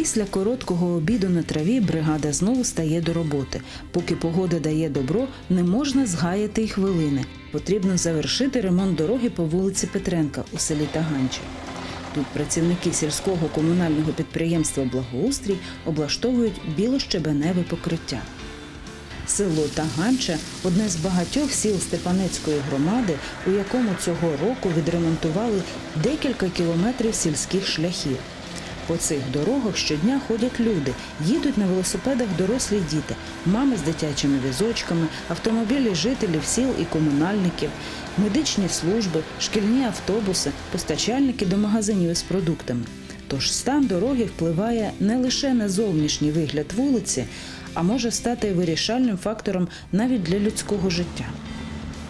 Після короткого обіду на траві бригада знову стає до роботи. Поки погода дає добро, не можна згаяти й хвилини. Потрібно завершити ремонт дороги по вулиці Петренка у селі Таганче. Тут працівники сільського комунального підприємства Благоустрій облаштовують білощебеневе покриття. Село Таганча одне з багатьох сіл Степанецької громади, у якому цього року відремонтували декілька кілометрів сільських шляхів. По цих дорогах щодня ходять люди, їдуть на велосипедах дорослі діти, мами з дитячими візочками, автомобілі жителів сіл і комунальників, медичні служби, шкільні автобуси, постачальники до магазинів із продуктами. Тож стан дороги впливає не лише на зовнішній вигляд вулиці, а може стати вирішальним фактором навіть для людського життя.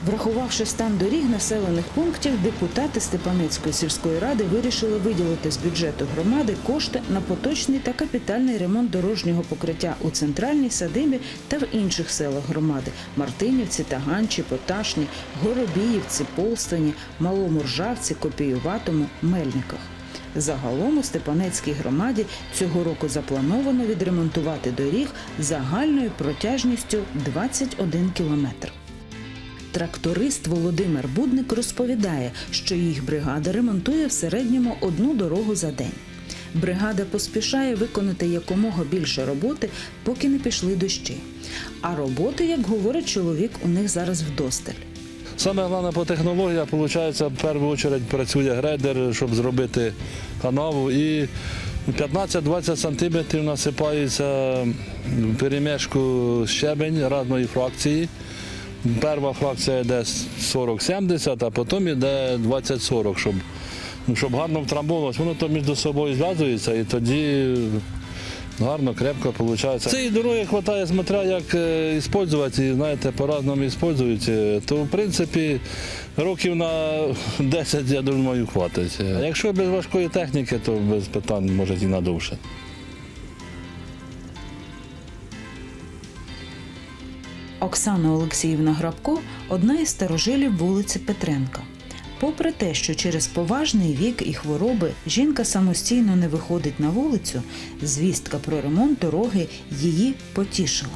Врахувавши стан доріг населених пунктів, депутати Степанецької сільської ради вирішили виділити з бюджету громади кошти на поточний та капітальний ремонт дорожнього покриття у центральній садибі та в інших селах громади Мартинівці, Таганчі, Поташні, Горобіївці, Полстані, Малому Ржавці, Копіюватому, Мельниках. Загалом у Степанецькій громаді цього року заплановано відремонтувати доріг загальною протяжністю 21 кілометр. Тракторист Володимир Будник розповідає, що їх бригада ремонтує в середньому одну дорогу за день. Бригада поспішає виконати якомога більше роботи, поки не пішли дощі. А роботи, як говорить чоловік, у них зараз вдосталь. Саме головне по технологіях, виходить, в першу чергу працює грейдер, щоб зробити канаву. І 15-20 сантиметрів насипається в перемішку щебень різної фракції. Перша фракція йде 40-70, а потім йде 20-40, щоб, ну, щоб гарно втрамбовувалося. Воно то між собою зв'язується і тоді гарно, крепко виходить. Цієї дороги вистачає, смотря як е, використовувати, і знаєте, по-разному використовують, то в принципі років на 10, я думаю, хватить. А якщо без важкої техніки, то без питань може і надовше. Оксана Олексіївна Грабко одна із старожилів вулиці Петренка. Попри те, що через поважний вік і хвороби жінка самостійно не виходить на вулицю, звістка про ремонт дороги її потішила.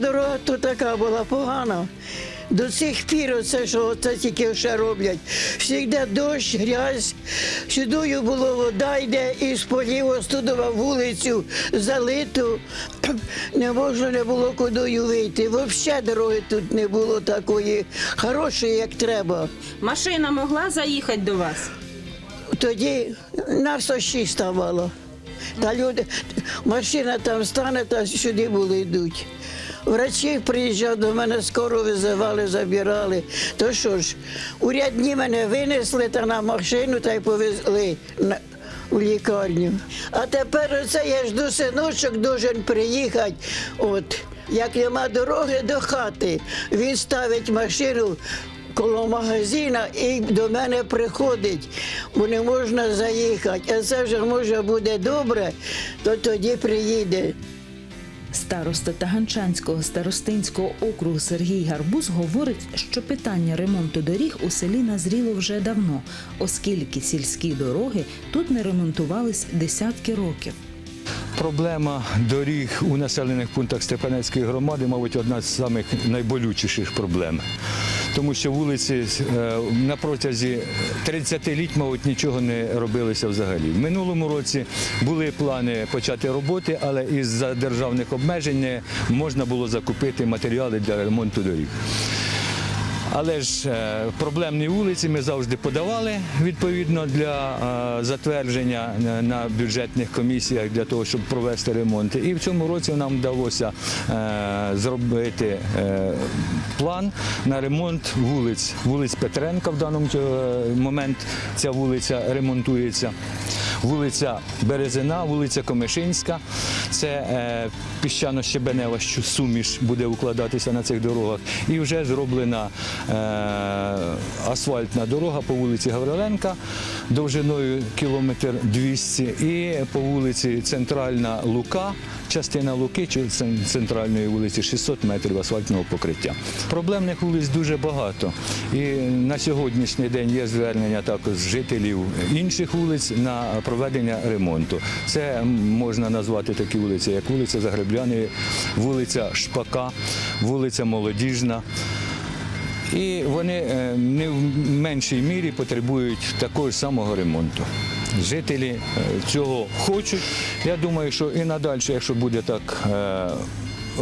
Дорога тут така була погана. До сих пір оце, що це тільки ще роблять. Всігде дощ, грязь. Сюдою було вода йде із полів остудова вулицю залиту. Не можна не було кудою вийти. Взагалі дороги тут не було такої хорошої, як треба. Машина могла заїхати до вас? Тоді нас ощі ставало. Та люди, машина там стане, та сюди були йдуть. Врачі приїжджали до мене, скоро визивали, забирали. То що ж, урядні мене винесли та на машину та й повезли у лікарню. А тепер оце я жду синочок, должен приїхати. От. Як нема дороги до хати, він ставить машину коло магазина і до мене приходить, бо не можна заїхати. А це вже може буде добре, то тоді приїде. Староста Таганчанського старостинського округу Сергій Гарбуз говорить, що питання ремонту доріг у селі назріло вже давно, оскільки сільські дороги тут не ремонтувались десятки років. Проблема доріг у населених пунктах Степанецької громади, мабуть, одна з найболючіших проблем. Тому що вулиці е, на протязі 30 літ, мабуть, нічого не робилося взагалі. В минулому році були плани почати роботи, але із-за державних обмежень можна було закупити матеріали для ремонту доріг. Але ж е, проблемні вулиці ми завжди подавали відповідно для е, затвердження на- на бюджетних комісіях для того, щоб провести ремонти. І в цьому році нам вдалося е, зробити е, план на ремонт вулиць. Вулиць Петренка в даному е, момент ця вулиця ремонтується. Вулиця Березина, вулиця Комишинська. Це е, піщано-щебенева що суміш буде укладатися на цих дорогах. І вже зроблена е, асфальтна дорога по вулиці Гавриленка довжиною кілометр 200 і по вулиці Центральна Лука, частина Луки чи центральної вулиці 600 метрів асфальтного покриття. Проблемних вулиць дуже багато. І на сьогоднішній день є звернення також жителів інших вулиць на проведення ремонту. Це можна назвати такі вулиці, як вулиця Загребляної, вулиця Шпака, вулиця Молодіжна. І вони е, не в меншій мірі потребують такого ж самого ремонту. Жителі е, цього хочуть. Я думаю, що і надалі, якщо буде так е,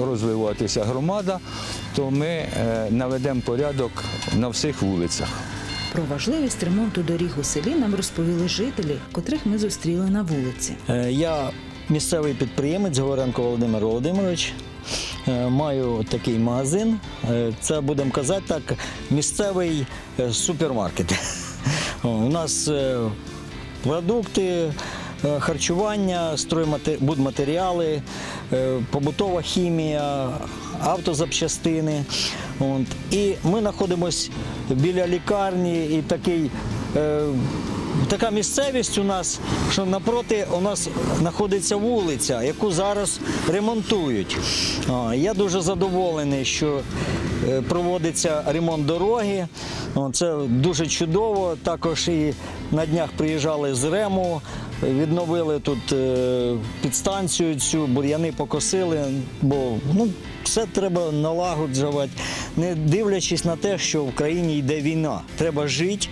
розвиватися громада, то ми наведемо порядок на всіх вулицях. Про важливість ремонту доріг у селі нам розповіли жителі, котрих ми зустріли на вулиці. Я місцевий підприємець Говоренко Володимир Володимирович. Е, Маю такий магазин. Е, Це будемо казати так, місцевий е, супермаркет. У нас продукти, харчування, будматеріали, побутова хімія, автозапчастини. І ми знаходимося біля лікарні і такий. Така місцевість у нас, що напроти у нас знаходиться вулиця, яку зараз ремонтують. Я дуже задоволений, що е, проводиться ремонт дороги. Це дуже чудово. Також і на днях приїжджали з Рему, відновили тут е, підстанцію цю, бур'яни покосили, бо ну, все треба налагоджувати, не дивлячись на те, що в країні йде війна. Треба жити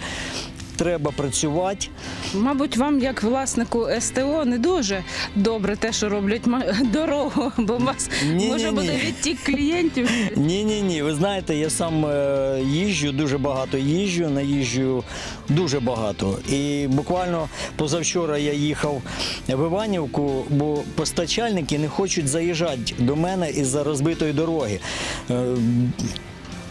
треба працювати. Мабуть, вам, як власнику СТО, не дуже добре те, що роблять дорогу, бо у вас Ні-ні-ні. може буде відтік клієнтів. Ні, ні, ні. Ви знаєте, я сам е, їжджу, дуже багато їжджу, наїжджу дуже багато. І буквально позавчора я їхав в Іванівку, бо постачальники не хочуть заїжджати до мене із-за розбитої дороги.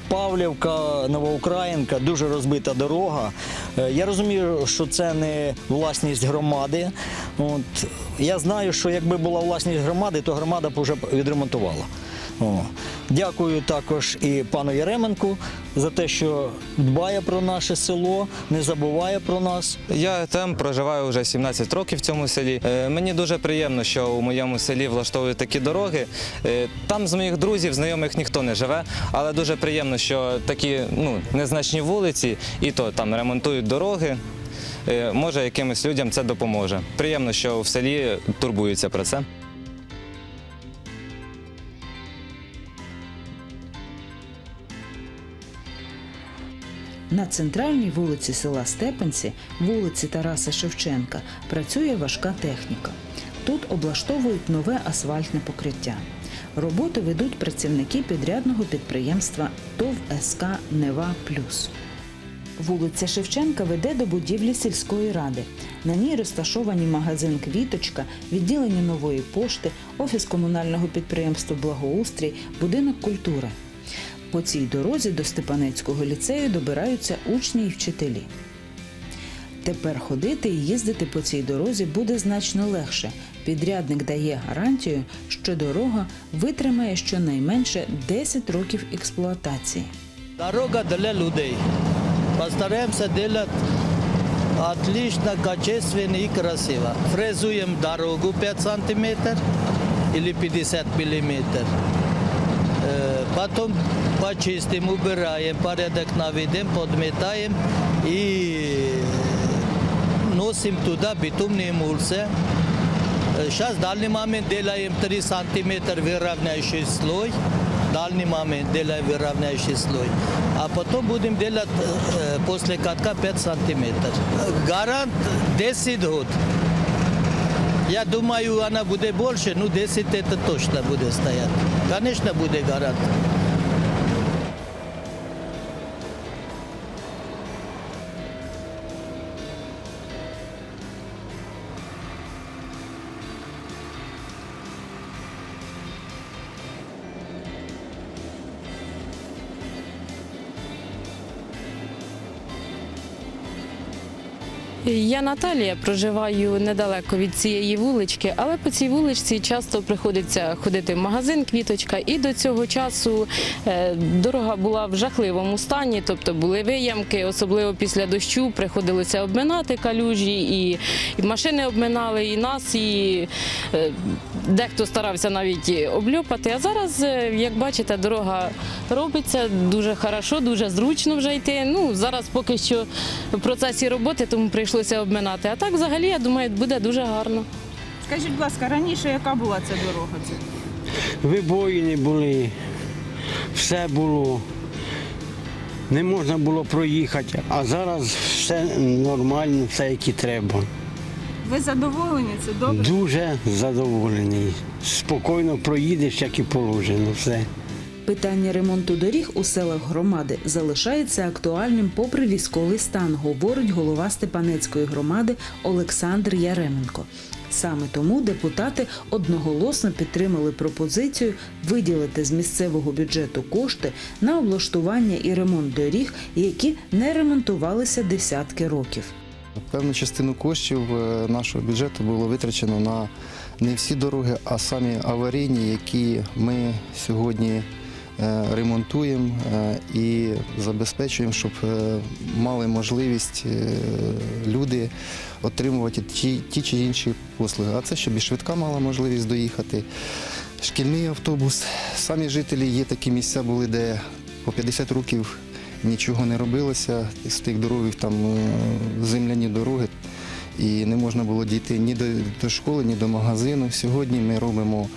Павлівка, Новоукраїнка, дуже розбита дорога. Е, Я розумію, що це не власність громади. От я знаю, що якби була власність громади, то громада б вже відремонтувала. О. Дякую також і пану Яременку за те, що дбає про наше село, не забуває про нас. Я там проживаю вже 17 років в цьому селі. Е, Мені дуже приємно, що у моєму селі влаштовують такі дороги. Е, Там з моїх друзів, знайомих ніхто не живе, але дуже приємно, що такі ну, незначні вулиці і то там ремонтують дороги. Е, Може, якимось людям це допоможе. Приємно, що в селі турбуються про це. На центральній вулиці села Степенці, вулиці Тараса Шевченка, працює важка техніка. Тут облаштовують нове асфальтне покриття. Роботи ведуть працівники підрядного підприємства ТОВ СК Нева Плюс. Вулиця Шевченка веде до будівлі сільської ради. На ній розташовані магазин Квіточка, відділення нової пошти, офіс комунального підприємства Благоустрій, будинок культури. По цій дорозі до Степанецького ліцею добираються учні і вчителі. Тепер ходити і їздити по цій дорозі буде значно легше. Підрядник дає гарантію, що дорога витримає щонайменше 10 років експлуатації. Дорога для людей. Постараемся делать отлично, качественно и красиво. Фрезуем дорогу 5 сантиметров или 50 миллиметров. Э, Потом почистим, убираем, порядок наведем, подметаем и носим туда битумные эмульсии. Сейчас в данный момент делаем 3 сантиметра выравняющий слой. В данный момент делаем выравняющий слой. А потом будем делать э, после катка 5 сантиметров. Гарант 10 год. Я думаю, она буде більше, ну 10 это точно буде стоять. Конечно, буде гарант. Я Наталія проживаю недалеко від цієї вулички, але по цій вуличці часто приходиться ходити в магазин Квіточка, і до цього часу е, дорога була в жахливому стані, тобто були виямки, особливо після дощу приходилося обминати калюжі, і, машини обминали, і нас, і е, дехто старався навіть обльопати. А зараз, е, як бачите, дорога робиться дуже хорошо, дуже зручно вже йти. Ну зараз поки що в процесі роботи, тому прийшлося обминати. А так, взагалі, я думаю, буде дуже гарно. Скажіть, будь ласка, раніше яка була ця дорога? вибоїни були, все було. Не можна було проїхати, а зараз все нормально, все як і треба. Ви задоволені? Це добре? Дуже задоволений. Спокійно проїдеш, як і положено. Все. Питання ремонту доріг у селах громади залишається актуальним попри військовий стан, говорить голова Степанецької громади Олександр Яременко. Саме тому депутати одноголосно підтримали пропозицію виділити з місцевого бюджету кошти на облаштування і ремонт доріг, які не ремонтувалися десятки років. Певну частину коштів е, нашого бюджету було витрачено на не всі дороги, а самі аварійні, які ми сьогодні е, ремонтуємо е, і забезпечуємо, щоб мали можливість люди отримувати ті, ті чи інші послуги. А це щоб і швидка мала можливість доїхати, шкільний автобус. Самі жителі є такі місця були, де по 50 років нічого не робилося з тих дорог, там е, земляні дороги, і не можна було дійти ні до, школи, ні до магазину. Сьогодні ми робимо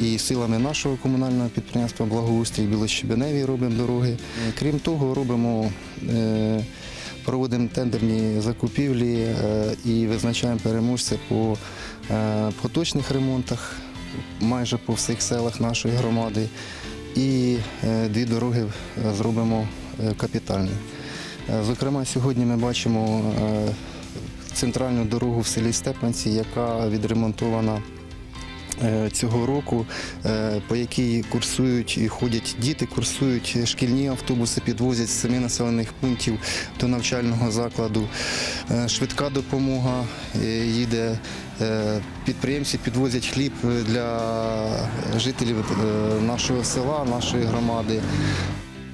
і силами нашого комунального підприємства Благоустрій Білощебеневі робимо дороги. Крім того, робимо. Е, Проводимо тендерні закупівлі е, і визначаємо переможця по поточних ремонтах майже по всіх селах нашої громади. І дві дороги зробимо е, капітальні. Е, Зокрема, сьогодні ми бачимо е, центральну дорогу в селі Степанці, яка відремонтована цього року, по якій курсують і ходять діти, курсують шкільні автобуси, підвозять з семи населених пунктів до навчального закладу. Швидка допомога їде. Підприємці підвозять хліб для жителів нашого села, нашої громади.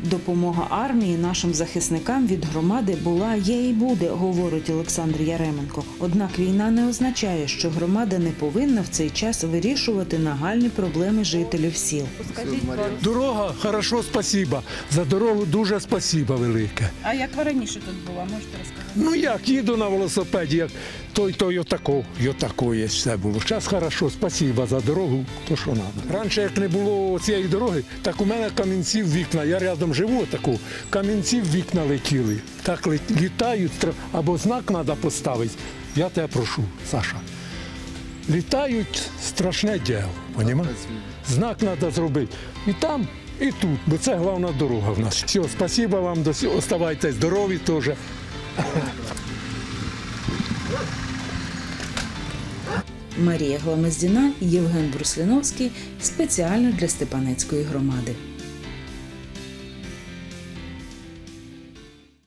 Допомога армії нашим захисникам від громади була, є і буде, говорить Олександр Яременко. Однак війна не означає, що громада не повинна в цей час вирішувати нагальні проблеми жителів сіл. Дорога, хорошо, спасіба. За дорогу дуже спасіба велике. А як ви раніше тут була, можете розказати? Ну як, їду на велосипеді, як той, той отако, і отако є все було. Зараз хорошо, спасіба за дорогу, то що треба. Раніше, як не було цієї дороги, так у мене камінців вікна. Я рядом живу, отаку, камінців вікна летіли. Так літають, або знак треба поставити. Я тебе прошу, Саша. Літають страшне діло, понімаєш? Знак треба зробити. І там, і тут, бо це головна дорога в нас. Все, спасибо вам, оставайтесь здорові теж. Марія Гламездіна, Євген Брусліновський спеціально для Степанецької громади.